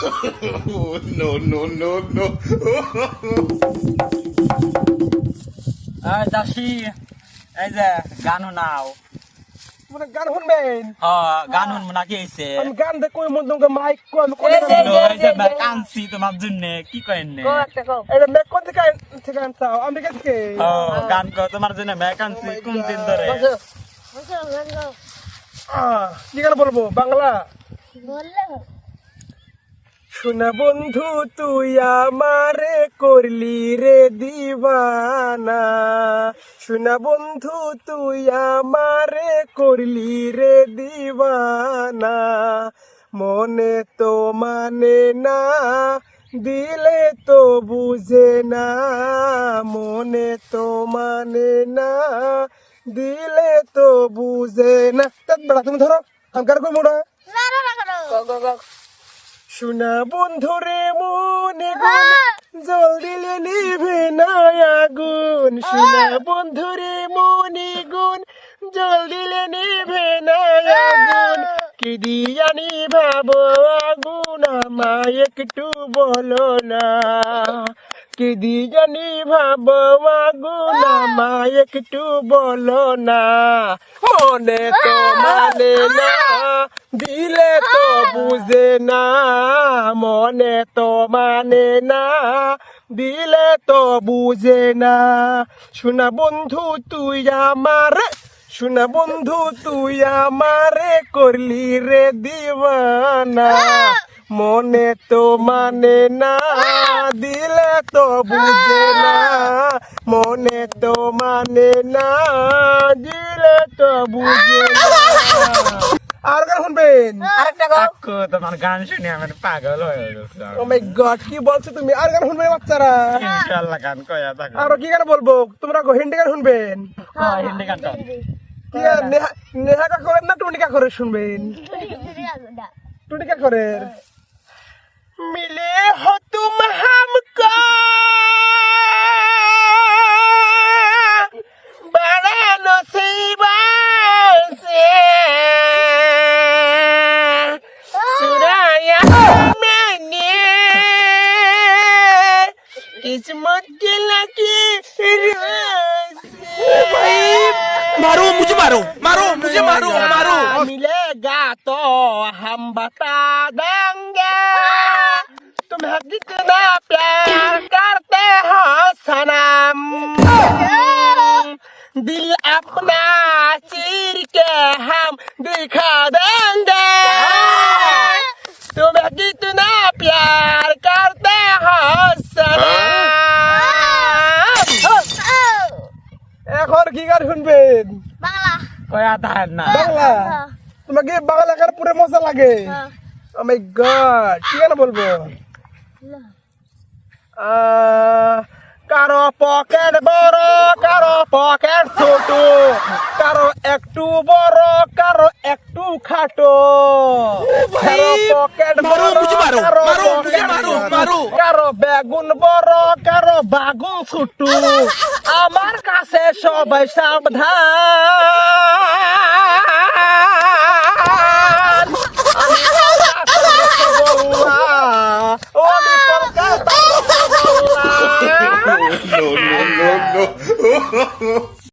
no, no, no, no. দাসি এই যে গান নাও। মানে গান শুনবেন? হ গান শুনব নাকি এসে আমি গান দেখে কই মন তোমাকে মাইক কই আমি কোন এই যে, এই যে তোমার জন্য কি কইন নে? কো একটা কো এটা মেক কোন থেকে থেকে আনছাও আমেরিকা থেকে। ও গান কো তোমার জন্য मैं কানছি কোন দিন ধরে? কি গান বলব? বাংলা? বললে। শোনা বন্ধু তুই আমারে করলি রে দিবানা। শোনা বন্ধু তুই আমারে করলি রে দিবানা। মনে তো মানে না দিলে তো বুঝে না। মনে তো মানে না দিলে তো বুঝে না। বেড়া তুমি ধরো। আমি কার কই মোড়া না শোনা বন্ধুরে মনে গুন জল দিলে নিভে না আগুন। শোনা বন্ধুরে মনে গুন জল দিলে নিভে না আগুন। কি দিয়ানি ভাবো আগুন আমায় একটু বলো না। কি দিয়ানি ভাবো আগুন আমায় একটু বলো না। মনে তো মানে না। দিলে তো বুঝে না মনে তো মানে না। দিলে তো বুঝে না। শোনা বন্ধু তুই আমার শোনা বন্ধু তুই আমারে করলি রে দিবানা মনে তো মানে না দিলে তো বুঝে না। মনে তো মানে না দিলে তো বুঝে না। বলেন। তোমার গান শুনে আমার পাগল হয়ে গেছে। oh কি বলছো তুমি? আর গান শুনবে বাচ্চারা? ইনশাআল্লাহ গান কয়া থাকো। আর কি গান বলব? তোমরা হিন্দি গান শুনবেন? হ্যাঁ হিন্দি গান নেহা করেন না টুনিকা করে শুনবেন? টুনিকা করে মিলে হতুম হামক किस्मत की लकी मारो मुझे मारो मारो मुझे मारो मारो। मिलेगा तो हम बता देंगे। तुम्हें कितना प्यार करते हो सनम। दिल अपना चीर के हम दिखा देंगे বাংলা। কয়া থাক না? বাংলা? তোমাকে বাংলা গান পুরো মজা লাগে। ও মাই গড কি গান বলব? আহ, কারও পকেট বড় কারও পকেট ছোট কারও একটু বড় কারও একটু খাটো। বেগুন বড় কারও বাগুন ছুটু আমার কাছে সবাই সাবধান।